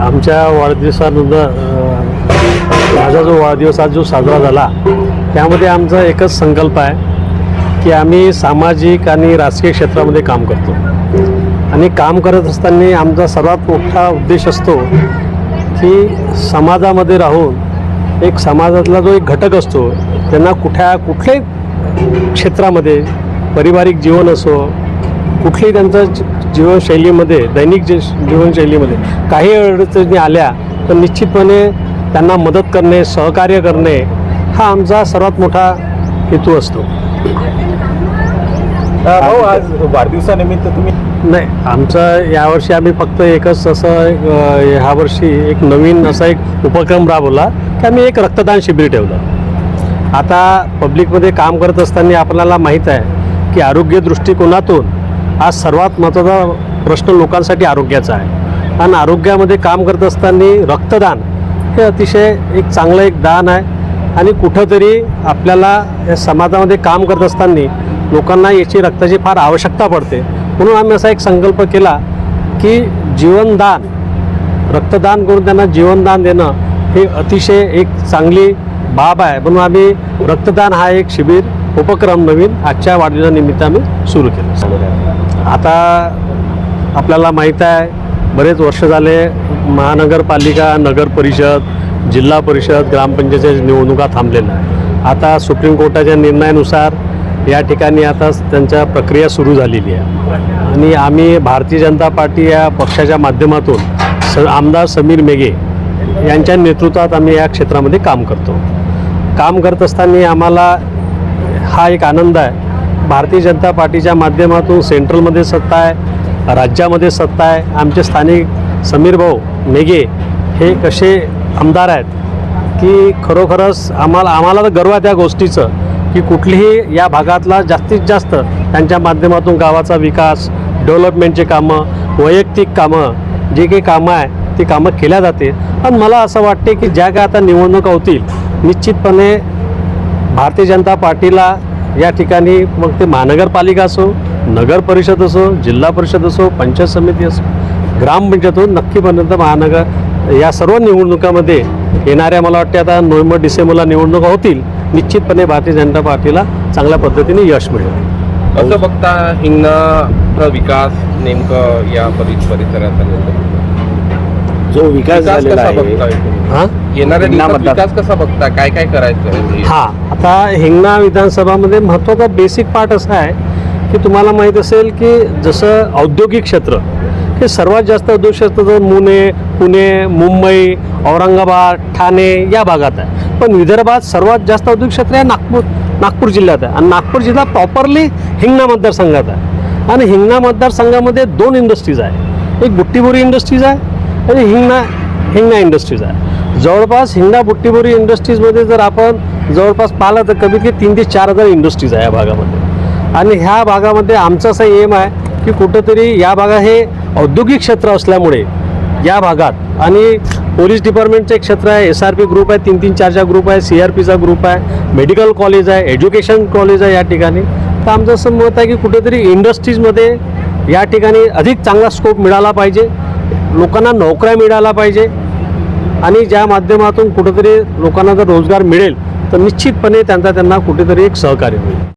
आमच्या वाढदिवसानंतर माझा जो वाढदिवस आज जो साजरा झाला त्यामध्ये आमचा एकच संकल्प आहे की आम्ही सामाजिक आणि राजकीय क्षेत्रामध्ये काम करतो. आणि काम करत असताना आमचा सर्वात मोठा उद्देश असतो की समाजामध्ये राहून एक समाजातला जो एक घटक असतो त्यांना कुठ्या कुठल्याही क्षेत्रामध्ये पारिवारिक जीवन असो कुठलेही त्यांचं जीवनशैलीमध्ये दैनिक जी जीवनशैलीमध्ये काही अडचणी आल्या तर निश्चितपणे त्यांना मदत करणे सहकार्य करणे हा आमचा सर्वात मोठा हेतू असतो. भाऊ आज वाढदिवसानिमित्त तुम्ही नाही आमचं यावर्षी आम्ही फक्त एकच असं ह्या वर्षी एक नवीन असा एक उपक्रम राबवला की आम्ही एक रक्तदान शिबिर ठेवलं. आता पब्लिकमध्ये काम करत असताना आपल्याला माहीत आहे की आरोग्य दृष्टिकोनातून हा सर्वात महत्त्वाचा प्रश्न लोकांसाठी आरोग्याचा आहे. आणि आरोग्यामध्ये काम करत असताना रक्तदान हे अतिशय एक चांगलं एक दान आहे. आणि कुठंतरी आपल्याला या समाजामध्ये काम करत असताना लोकांना याची रक्ताची फार आवश्यकता पडते. म्हणून आम्ही असा एक संकल्प केला की जीवनदान रक्तदान करून त्यांना जीवनदान देणं हे अतिशय एक चांगली बाब आहे. म्हणून आम्ही रक्तदान हा एक शिबिर उपक्रम नवीन आजच्या वाढदिवसानिमित्त आम्ही सुरू केलं. आता आपल्याला माहीत आहे बरेच वर्ष झाले महानगरपालिका नगर परिषद जिल्हा परिषद ग्रामपंचायतीच्या निवडणुका थांबलेल्या आहे आता सुप्रीम कोर्टाच्या निर्णयानुसार या ठिकाणी आता त्यांच्या प्रक्रिया सुरू झालेली आहे. आणि आम्ही भारतीय जनता पार्टी या पक्षाच्या माध्यमातून स आमदार समीर मेघे यांच्या नेतृत्वात आम्ही या क्षेत्रामध्ये काम करतो. काम करत असताना आम्हाला हा एक आनंद आहे भारतीय जनता पार्टीच्या माध्यमातून सेंट्रलमध्ये सत्ता आहे राज्यामध्ये सत्ता आहे. आमचे स्थानिक समीर भाऊ मेघे हे कसे आमदार आहेत? की खरोखरच आम्हाला आम्हाला तर गर्व आहे त्या गोष्टीचं की कुठलीही या भागातला जास्तीत जास्त त्यांच्या माध्यमातून गावाचा विकास डेव्हलपमेंटचे कामं वैयक्तिक कामं जे काही कामं आहे ती कामं केल्या जाते पण मला असं वाटते की ज्या काय आता निवडणुका होतील निश्चितपणे भारतीय जनता पार्टीला या ठिकाणी मग ते महानगरपालिका असो नगर परिषद असो जिल्हा परिषद असो पंचायत समिती असो ग्रामपंचायत होऊन नक्कीपर्यंत महानगर या सर्व निवडणुकामध्ये येणाऱ्या मला वाटते आता नोव्हेंबर डिसेंबरला निवडणुका होतील. निश्चितपणे भारतीय जनता पार्टीला चांगल्या पद्धतीने यश मिळेल. असं बघता हिंगणाचा विकास नेमकं या परिसरात जो विकास विकास झालेला कसा आहे. तुम्ही? हां? येणाऱ्या हिंगणा दिवसात मतदार- विकास कसा बघता काय काय करायचं हां आता हिंगणा विधानसभामध्ये महत्त्वाचा बेसिक पार्ट असा आहे की तुम्हाला माहीत असेल की जसं औद्योगिक क्षेत्र हे सर्वात जास्त औद्योगिक क्षेत्र जर मुने पुणे मुंबई औरंगाबाद ठाणे या भागात आहे. पण विदर्भात सर्वात जास्त औद्योगिक क्षेत्र हे नागपूर नागपूर जिल्ह्यात आहे. आणि नागपूर जिल्हा प्रॉपरली हिंगणा मतदारसंघात आहे. आणि हिंगणा मतदारसंघामध्ये दोन इंडस्ट्रीज आहे एक बुट्टीबोरी इंडस्ट्रीज आहे आणि हिंगणा हिंगणा इंडस्ट्रीज आहे. जवळपास हिंगणा बुट्टीबोरी इंडस्ट्रीजमध्ये जर आपण जवळपास पाहिलं तर कमीत कमी तीन ते चार हजार इंडस्ट्रीज आहे या भागामध्ये. आणि ह्या भागामध्ये आमचं असं एम आहे की कुठंतरी या भागात हे औद्योगिक क्षेत्र असल्यामुळे या भागात आणि पोलीस डिपार्टमेंटचं एक क्षेत्र आहे एस आर पी ग्रुप आहे तीन तीन चार चार ग्रुप आहे सी आर पीचा ग्रुप आहे मेडिकल कॉलेज आहे एज्युकेशन कॉलेज आहे या ठिकाणी. तर आमचं असं मत आहे की कुठेतरी इंडस्ट्रीजमध्ये या ठिकाणी अधिक चांगला स्कोप मिळाला पाहिजे. लोकांना नोकऱ्या मिळायला पाहिजे आणि ज्या माध्यमातून कुठेतरी लोकांना जर रोजगार मिळेल तर निश्चितपणे त्यांचा त्यांना कुठेतरी एक सहकार्य होईल.